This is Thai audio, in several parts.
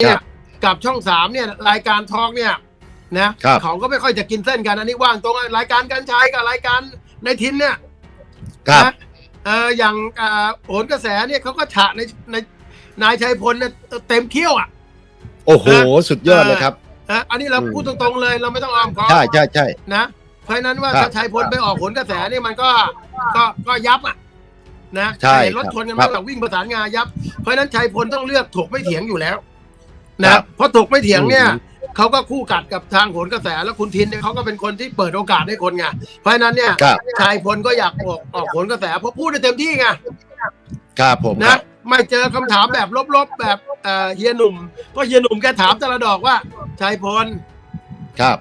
เนี่ยกับช่องสามเนี่ยรายการทอล์กเนี่ยนะครับเขาก็ไม่ค่อยจะกินเส้นกันอันนี้ว่างตรงรายการการใช้กับรายการในทินเนี่ยครับนะเอออย่างอ่าโหนกระแสเนี่ยเขาก็ฉะในในนายชัยพลเนี่ยเต็มเขี้ยวอะ โอ้โหสุดยอดเลยครับ นะอันนี้เราอืม พูดตรงๆเลยเราไม่ต้องอ้อมค้อมใช่ใช่ใช่ นะเพราะฉะนั้นว่าครับถ้าชัยพลไปออกโหนกระแสนี่มันก็ก็ก็ยับอะนะใช่เห็นรถชนกันครัมาบแบบวิ่งประสานงายับ เพราะฉะนั้นชัยพลต้องเลือกถกไม่เถียงอยู่แล้ว นะครับเพราะถกไม่เถียงเนี่ยอืมเขาก็คู่กัดกับทางโหนกระแสแล้วคุณทินเนี่ยเขาก็เป็นคนที่เปิดโอกาสให้คนไงเพราะฉะนั้นเนี่ยครับ ชายพลก็อยากออกออกโหนกระแสเพราะพูดได้เต็มที่ไงครับผมคนะรับไม่เจอคำถามแบบลบๆแบบเอ่อเฮียหนุ่มเพราะเฮียหนุ่มแกถามแต่ละดอกว่าชายพล ครับ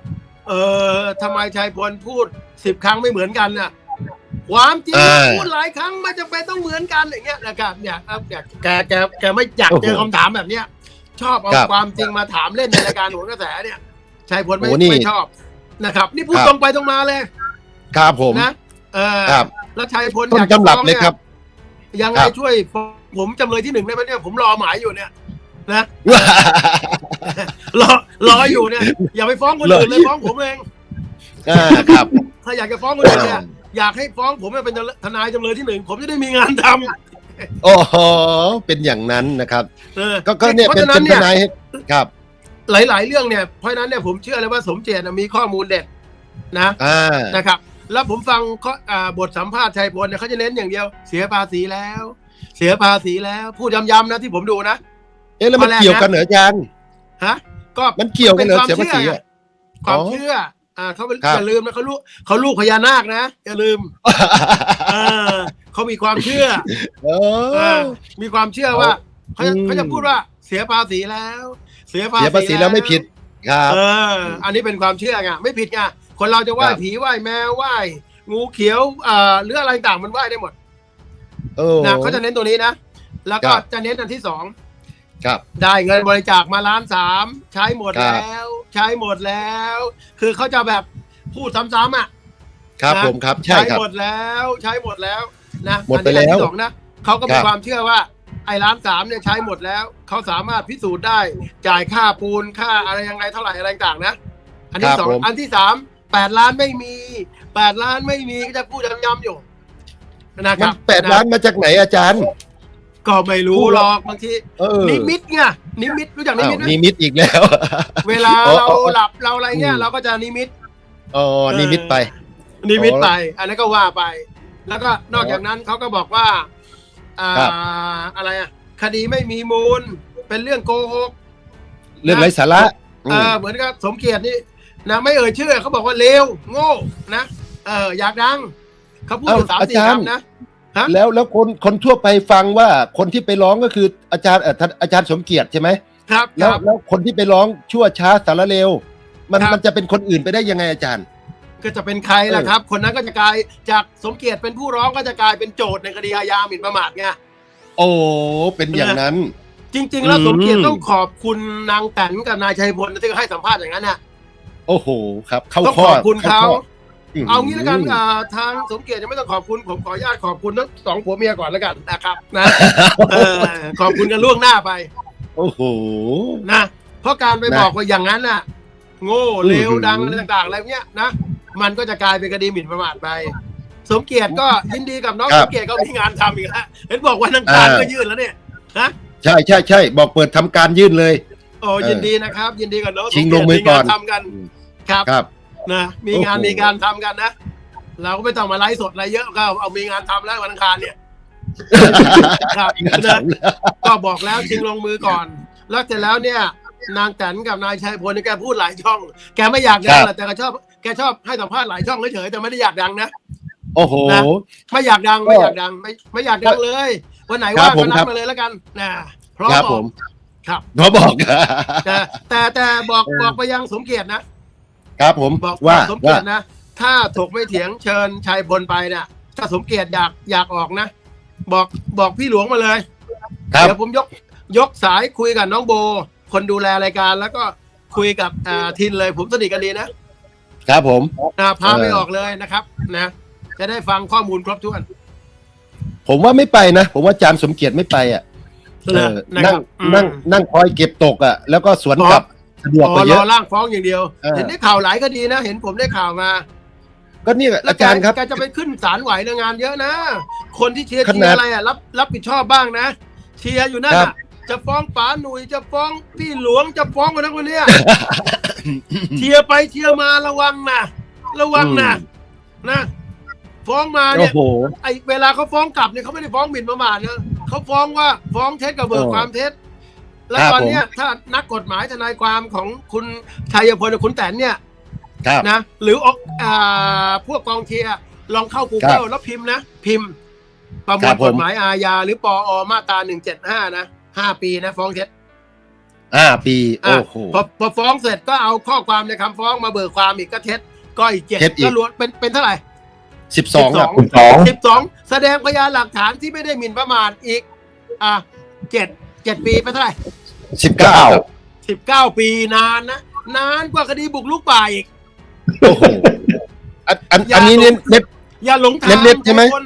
เออทำไมชายพลพูดสิบครั้งไม่เหมือนกันน่ะ ความจริงเออ พูดหลายครั้งไม่จำเป็นต้องเหมือนกันอย่างเงี้ยนะครับเนี่ยครับเนี่ยแกแกแกไม่อยากเจอโอ้คำโหถามแบบเนี้ย ชอบเอาครับความจริงมาถามเล่นในรายการโหนกระแสเนี่ยชายพลไม่โอ้นี่ ไม่ชอบนะครับ นี่พูดครับตรงไปตรงมาเลยครับผม นะเออครับ แล้วชายพลต้อนยากจะตำรับฟ้องเลยนี่ครับยังไงครับ ช่วยฟ้องผมจำเลยที่หนึ่งได้ไหมเนี่ยผมรอหมายอยู่เนี่ยนะรอรออยู่เนี่ยอย่าไปฟ้องคนอื่นเลยฟ้องผมเอง อ่าครับ ถ้าอยากจะฟ้องคนอื่นเนี่ยอยากให้ฟ้องผมเป็นทนายจำเลยที่หนึ่งผมจะได้มีงานทำ โอ้โหเป็นอย่างนั้นนะครับ เออก็ก็เนี่ยเพราะเป็นฉะนั้เป็นนเนี่ยทนายให้ครับ หลาย ๆ เรื่องเนี่ย เพราะฉะนั้นเนี่ยผมเชื่อเลยว่าสมเจตน่ะมีข้อมูลเด็ดนะ อ่า นะครับ แล้วผมฟังข้ออ่าบทสัมภาษณ์ชัยพลเนี่ยเขาจะเน้นอย่างเดียว เสียภาษีแล้ว เสียภาษีแล้ว พูดย้ำๆนะที่ผมดูนะ เอ๊ะแล้วมันข้อแรกนะ เกี่ยวกันเหรออาจารย์ฮะ ก็ มันเกี่ยวกันเหรอเป็นเสียความภาษีเชื่ออะ ความอ๋อเชื่อ อ่าเขาเป็นครับ อย่าลืมนะเขาลูกเขาลูกพญานาคนะ อย่าลืม เออ เขามีความเชื่อเอเอออ มีความเชื่อว่าเขาจะอืมเขาจะพูดว่าเสียภาษีแล้ว เสียภาษีเสียภาษีแล้วไม่ผิดครับเออ อันนี้เป็นความเชื่อไงไม่ผิดไงคนเราจะไหว้ครับผีไหว้แมวไหว้งูเขียวอ่าหรืออะไรต่างมันไหว้ได้หมดโอ้นะเขาจะเน้นตัวนี้นะ แล้วก็ครับจะเน้นอันที่สองครับได้เงินบริจาคมาล้านสามใช้หมดครับแล้ว ใช้หมดแล้ว คือเขาจะแบบพูดซ้ำๆอะครับนะผมครับใช่ใช้ครับหมดแล้ว ใช้หมดแล้ว นะหมดไปอันนี้อันแล้วที่สองนะเขาก็มีครับ ความเชื่อว่าไอ้ล้านสามเนี่ยใช้หมดแล้ว เขาสามารถพิสูจน์ได้จ่ายค่าปูนค่าอะไรยังไงเท่าไหร่อะไรต่างๆนะ อันที่สองอันที่สามแปดล้านไม่มีแปดล้านไม่มีก็จะพูดย้ำๆอยู่นะคมัรันบแปดล้านมาจากไหนอาจารย์ ก็ไม่รู้หรอกบางทีเออนิมิตไงนิมิตรู้จักนิอ้าวมิตไหมนิมิตอีกแล้ว เวลาอ๋อเราอ๋อ หลับเราอะไรเงี้ยอืมเราก็จะนิมิต อ๋อนิมิตไป นิมิตอ๋อไป อันนั้นก็ว่าไป แล้วก็นอกจากนั้นเขาก็บอกว่าอ่าครับ อะไรอะ คดีไม่มีมูล เป็นเรื่องโกหก เรื่องไร้สาระเออเหมือนกับสมเกียรตินี่นะไม่เอ่ยชื่อเขาบอกว่าเลวโง่นะเอออยากดังเขาพูดอยู่สามสี่คำนะ ฮะ แล้วแล้วคนคนทั่วไปฟังว่าคนที่ไปร้องก็คืออาจารย์เอ่อท่านอาจารย์สมเกียรติใช่ไหมครับคแล้วรับ แล้วคนที่ไปร้องชั่วช้าสารเลวมันครับ มันจะเป็นคนอื่นไปได้ยังไงอาจารย์ ก็จะเป็นใครล่ะครับ คนนั้นก็จะกลายจากสมเกียรติเป็นผู้ร้องก็จะกลายเป็นโจทย์ในคดีอาญาหมิ่นประมาทไงโอ้เป็นอย่างนั้น จริง ๆ แล้วอืมสมเกียรติต้องขอบคุณนางแตนกับนายชัยพลที่ให้สัมภาษณ์อย่างนั้นน่ะโอ้โหครับ เข้าต้องข้ขออบคุณเขาข้ข้เอางี้แล้วกันอ่าทางสมเกียรติยังไม่ต้องขอบคุณ ผมขออนุญาตขอบคุณทั้งสองผัวเมียก่อนแล้วกันนะครับนะเออขอบคุณกันล่วงหน้าไป โอ้โหนะเพราะการไปนะบอกว่าอย่างนั้นน่ะ โง่เลวอืมดังอะไรต่างๆอะไรเงี้ยนะ มันก็จะกลายเป็นคดีหมิ่นประมาทไป สมเกียรติก็ยินดีกับน้องครัสบ มเกียรติก็มีงานทำอีกแล้วเห็นบอกว่านังการอ่าก็ยื่นแล้วเนี่ยฮะใช่ใช่ใช่บอกเปิดทำการยื่นเลย โอ้ยินดีนะครับ ยินดีกับน้องสชิมงเกียรติลงมือมีงานก่อนทำกันครับครับ นะมีงานโอ้โห มีการทำกันนะ เราก็ไม่ต้องมาไลฟ์สดอะไรเยอะก็เอามีงานทำแล้ววันอังคารเนี่ยครับงานนะทำแล้วก็บอกแล้วชิงลงมือก่อน แล้วเสร็จแล้วเนี่ย นางแตนกับนายชัยพลเนี่ยแกพูดหลายช่อง แกไม่อยากดังหรอกแต่แกชอบแกชอบให้สัมภาษณ์หลายช่องเฉยๆแต่ไม่ได้อยากดังนะ โอ้โห นะ ไม่อยากดังไม่อยากดังไม่ไม่อยากดังเลย วันไหนครัว่าบงผก็มนัครัดบมาเลยแล้วกันนะพร้อมครับบผอก มครับ เขาบอก แต่แต่แต่บอกบอกไปยังสมเกียรตินะครับผมบอกว่าบอกสมเกียว่ารตินะ ถ้าถกไม่เถียงเชิญชัยพลไปเนี่ยถ้าสมเกียรติอยากอยากออกนะ บอกบอกพี่หลวงมาเลย ครับ เดี๋ยวผมยกยกสายคุยกับน้องโบ คนดูแลรายการแล้วก็คุยกับอ่าทินเลยผมสนิทกันดีนะ ครับผม นะพาไปเออออกเลยนะครับ นะ จะได้ฟังข้อมูลครบถ้วนผมว่าไม่ไปนะ ผมว่าอาจารย์สมเกียรติไม่ไปอะเอเลยอนะนั่คงรับอืมนั่งนั่งคอยเก็บตกอะ แล้วก็สวนกลับสะดวกอ๋กอว่ารเยออะ ร่างฟ้องอย่างเดียว เออ เห็นได้ข่าวหลายคดีนะ เห็นผมได้ข่าวมาก็เนี่ยแล้วอาจารย์ครับ แกจะไปขึ้นศาลไหวนะงานเยอะนะ คนที่เชียร์ขนาดเชียร์อะไรอะรับรับผิดชอบบ้างนะ เชียร์อยู่นั่นครัอะบ จะฟ้องป๋าหนุ่ยจะฟ้องพี่หลวงจะฟ้องคนนั้นคนเนี้ย เชียร์ไปเชียร์มาระวังนะระวังนะนะฟ้องมาโอ้เนี่ยโหไอเวลาเขาฟ้องกลับเนี่ยเขาไม่ได้ฟ้องหมิ่นประมาทนะเขาฟ้องว่าฟ้องเท็จกับเบิกโอ้ความเท็จแล้วครับตอนเนี้ยถ้านักกฎหมายทนายความของคุณชัยพลกับคุณแตนเนี่ยครับนะหรือออกอ่าพวกกองเชียร์ลองเข้าครั Google บแล้วพิมพ์นะ พิมพ์ ประมควรัลบผมกฎหมายอาญาหรือปอมาตราหนึ่งเจ็ดห้านะห้าปีนะ ฟ้องเท็จ ห้าปีอะโอ้โหพอพอฟ้องเสร็จก็เอาข้อความในคำฟ้องมาเบิกความอีกก็เท็จก็อีกเจ็ดเท็จอีกก็รวมเป็นเป็นเท่าไหร่สิบสองอะสองสิบสองแสดงพยานหลักฐานที่ไม่ได้หมิ่นประมาทอีก อะเจ็ดเจ็ดปีเป็นเท่าไหร่สิบเก้าสิบเก้าปีนานนะนานกว่าคดีบุกลุกป่าอีกโอ้โหอันอันอันนี้เน้นเน้นอย่าหลงทางเน็ตๆใช่ไหมคน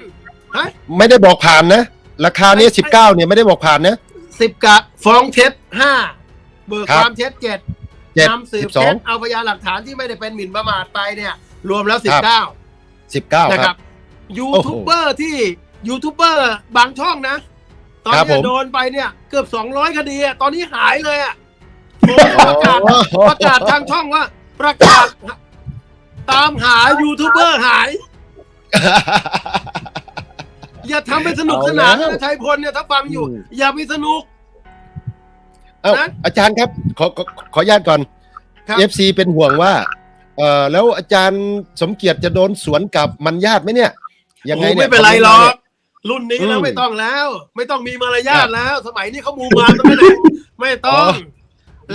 ฮะไม่ได้บอกผ่านนะ ราคานี้สิบเก้าเนี่ยไม่ได้บอกผ่านนะสิบกะฟ้องเท็จห้า เบิกครับความเท็จเจ็ดเจ็ดนำสืสิบบสอเท็งจเอาพยานหลักฐานที่ไม่ได้เป็นหมิ่นประมาทไปเนี่ย รวมแล้วสิครับบเก้าสิบเก้านะคครัรับบยูทูบเบอร์ที่ยูทูบเบอร์บางช่องนะ ตอนครับผนี้มโดนไปเนี่ย เกือบสองร้อยคดีอะตอนนี้หายเลยอะผมประกาศโอ้โหประกาศทางช่องว่า ประกาศ ตามหายูทูบเบอร์หาย อย่าทำเป็นสนุกสนานเอาแล้วนะชัยพลเนี่ยถ้าฟังอยู่อืมอย่าไปสนุก เอ้านะอาจารย์ครับ ขอขอขออนุญาตก่อนครับ เอฟซีเป็นห่วงว่าเออแล้วอาจารย์สมเกียรติจะโดนสวนกับมันญาติไหมเนี่ย ยังไงโอ้เนี่ย ไม่เป็นไรหรอคกรุ่นนี้แล้วอืมไม่ต้องแล้ว ไม่ต้องมีมารยาทแล้ว สมัยนี้เขามูมากันไม่ได้ไม่ต้อง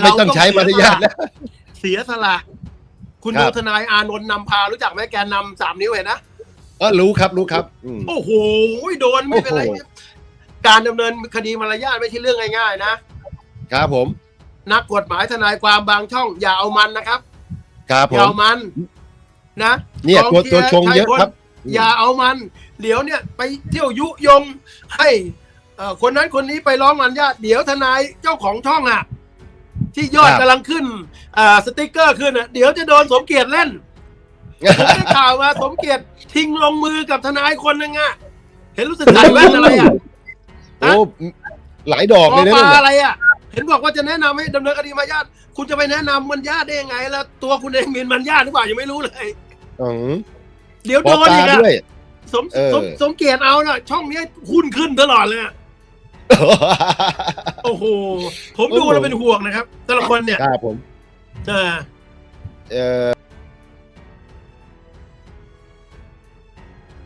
ไม่ต้องใช้มารยาทแล้ว เสียสละ คุณครัดูบ ทนายอานนท์นำพารู้จักไหมแกนนำสามนิ้วเห็นนะ เออรู้ครับรู้ครับอืม โอ้โหโดนไม่เป็นไรโอ้โห การดำเนินคดีมารยาทไม่ใช่เรื่องง่ายๆนะ ครับผม นักกฎหมายทนายความบางช่อง อย่าเอามันนะครับ ครับผอย่าม เอามันนะเนี่ยกองตัวเชีตัวยชงเยอะชัพลครับ อย่าเอามัน เดี๋ยวเนี่ยไปเที่ยวยุยงให้เอ่อคนนั้นคนนี้ไปร้องมันญาติเดี๋ยวทนายเจ้าของช่องอะ ที่ยอดครับ กำลังขึ้นอ่าสติกเกอร์ขึ้นอะเดี๋ยวจะโดนสมเกียรติเล่น ผมได้ข่าวมาสมเกียรติทิ้งลงมือกับทนายคนหนึงอะ เห็นรู้สึกใส่แว่นอะไรอะ โอ้หลายดอกปเลอยนะปลาเนี่ยอะไรอะ เห็นบอกว่าจะแนะนำให้ดำเนินคดีมาญาติ คุณจะไปแนะนำมันญาติได้ยังไง แล้วตัวคุณเองมีมันญาติหรือเปล่ายังไม่รู้เลยอืมเดี๋ยวปโดอนปอีลากอะด้วยสมเออสมสมเกียรติเอาน่ะ ช่องเนี้ยหุ้นขึ้นตลอดเลยอะโอ้โห ผมดูโอ้โหแล้วเป็นห่วงนะครับแต่ละคนเนี่ยครับผมเออเออ